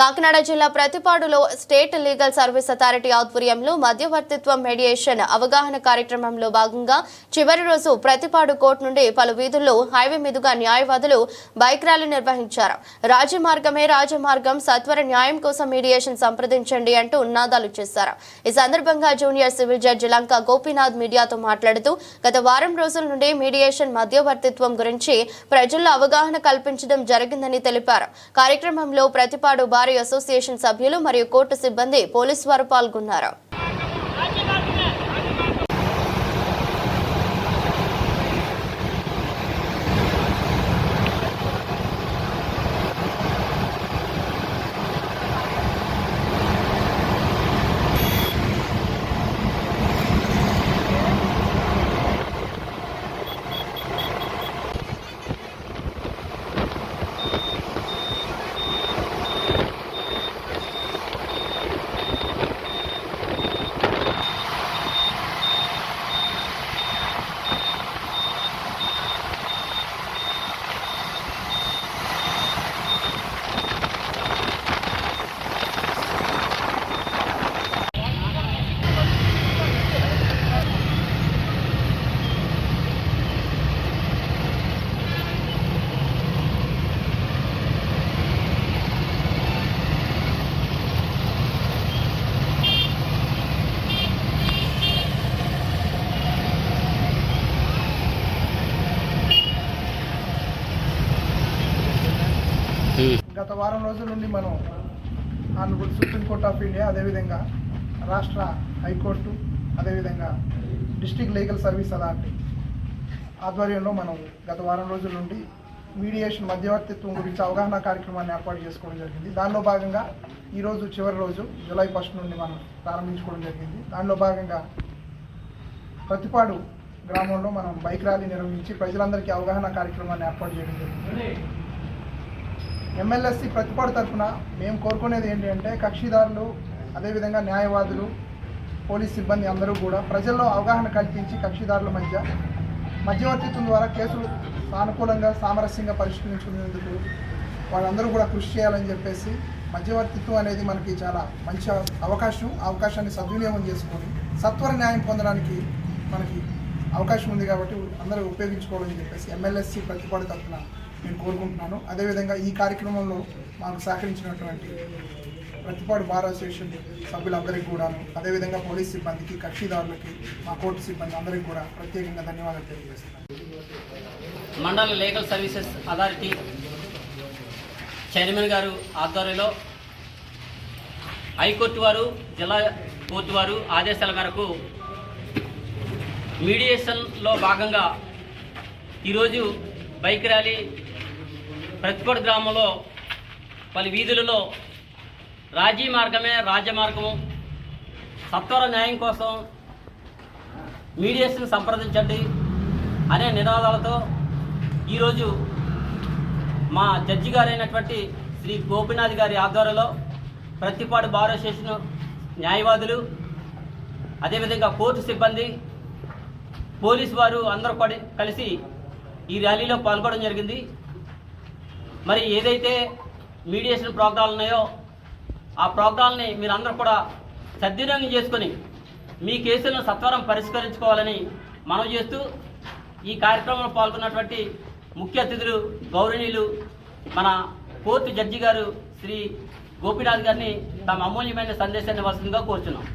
కాకినాడ జిల్లా ప్రతిపాడులో state legal service authority ఆధ్వర్యంలో మధ్యవర్తిత్వం మెడియేషన్ అవగాహన కార్యక్రమంలో భాగంగా చివరి రోజు ప్రతిపాడు కోర్టు నుండి పలు వీధుల్లో హైవే మీదుగా న్యాయవాదులు బైక్ ర్యాలీ నిర్వహించారు. రాజమార్గమే రాజమార్గం సత్వర న్యాయం కోసం మీడియేషన్ సంప్రదించండి అంటూ నినాదాలు చేశారు. ఈ సందర్భంగా junior civil judge Lanka Gopinath మీడియాతో మాట్లాడుతూ గత వారం రోజుల నుండి మీడియేషన్ మధ్యవర్తిత్వం గురించి ప్రజల్లో అవగాహన కల్పించడం జరిగిందని తెలిపారు. కార్యక్రమంలో ప్రతిపాడు బారీ అసోసియేషన్ సభ్యులు మరియు కోర్టు సిబ్బంది పోలీసు వారు పాల్గొన్నారు. గత వారం రోజుల నుండి మనం ఆనరబుల్ సుప్రీంకోర్టు ఆఫ్ ఇండియా అదేవిధంగా రాష్ట్ర హైకోర్టు అదేవిధంగా డిస్టిక్ లీగల్ సర్వీస్ అథారిటీ ఆధ్వర్యంలో మనం గత వారం రోజుల నుండి మీడియేషన్ మధ్యవర్తిత్వం గురించి అవగాహన కార్యక్రమాన్ని ఏర్పాటు చేసుకోవడం జరిగింది. దానిలో భాగంగా ఈరోజు చివరి రోజు జూలై ఫస్ట్ నుండి మనం ప్రారంభించుకోవడం జరిగింది. దానిలో భాగంగా ప్రతిపాడు గ్రామంలో మనం బైక్ ర్యాలీ నిర్వహించి ప్రజలందరికీ అవగాహన కార్యక్రమాన్ని ఏర్పాటు చేయడం జరిగింది. ఎమ్మెల్యేసి ప్రతిపాడు తరఫున మేము కోరుకునేది ఏంటంటే కక్షిదారులు అదేవిధంగా న్యాయవాదులు పోలీస్ సిబ్బంది అందరూ కూడా ప్రజల్లో అవగాహన కల్పించి కక్షిదారుల మధ్య మధ్యవర్తిత్వం ద్వారా కేసులు సానుకూలంగా సామరస్యంగా పరిష్కరించుకునేందుకు వాళ్ళందరూ కూడా కృషి చేయాలని చెప్పేసి మధ్యవర్తిత్వం అనేది మనకి చాలా మంచి అవకాశం అవకాశాన్ని సద్వినియోగం చేసుకొని సత్వర న్యాయం పొందడానికి మనకి అవకాశం ఉంది కాబట్టి అందరూ ఉపయోగించుకోవాలని చెప్పేసి ఎమ్మెల్యేసి ప్రతిపాడు తరఫున నేను కోరుకుంటున్నాను. అదేవిధంగా ఈ కార్యక్రమంలో మాకు సహకరించినటువంటి ప్రతిపాడు బార్ అసోసియేషన్ సభ్యులందరికీ కూడాను అదేవిధంగా పోలీస్ సిబ్బందికి కక్షిదారులకి మా కోర్టు సిబ్బంది అందరికీ కూడా ప్రత్యేకంగా ధన్యవాదాలు తెలియజేస్తున్నాను. మండల లీగల్ సర్వీసెస్ అథారిటీ చైర్మన్ గారు ఆధ్వర్యంలో హైకోర్టు వారు జిల్లా కోర్టు వారు ఆదేశాల మేరకు మీడియేషన్లో భాగంగా ఈరోజు బైక్ ర్యాలీ ప్రతిపడి గ్రామంలో పలు వీధులలో రాజీ మార్గమే రాజమార్గము. సత్వర న్యాయం కోసం మీడియేషన్ సంప్రదించండి అనే నినాదాలతో ఈరోజు మా జడ్జి గారైనటువంటి శ్రీ గోపినాథ్ గారి ఆధ్వర్యంలో ప్రతిపాడు బార్ అసోసియేషన్ న్యాయవాదులు అదేవిధంగా కోర్టు సిబ్బంది పోలీసు వారు అందరూ కలిసి ఈ ర్యాలీలో పాల్గొనడం జరిగింది. మరి ఏదైతే మీడియేషన్ ప్రోగ్రాలు ఉన్నాయో ఆ ప్రోగ్రాల్ని మీరందరూ కూడా సద్వినియోగం చేసుకొని మీ కేసులను సత్వరం పరిష్కరించుకోవాలని మనం చేస్తూ ఈ కార్యక్రమంలో పాల్గొన్నటువంటి ముఖ్య అతిథులు గౌరవనీయులు మన కోర్టు జడ్జి గారు శ్రీ గోపీనాథ్ గారిని తమ అమూల్యమైన సందేశాన్ని ఇవ్వాల్సిందిగా కోరుచున్నాం.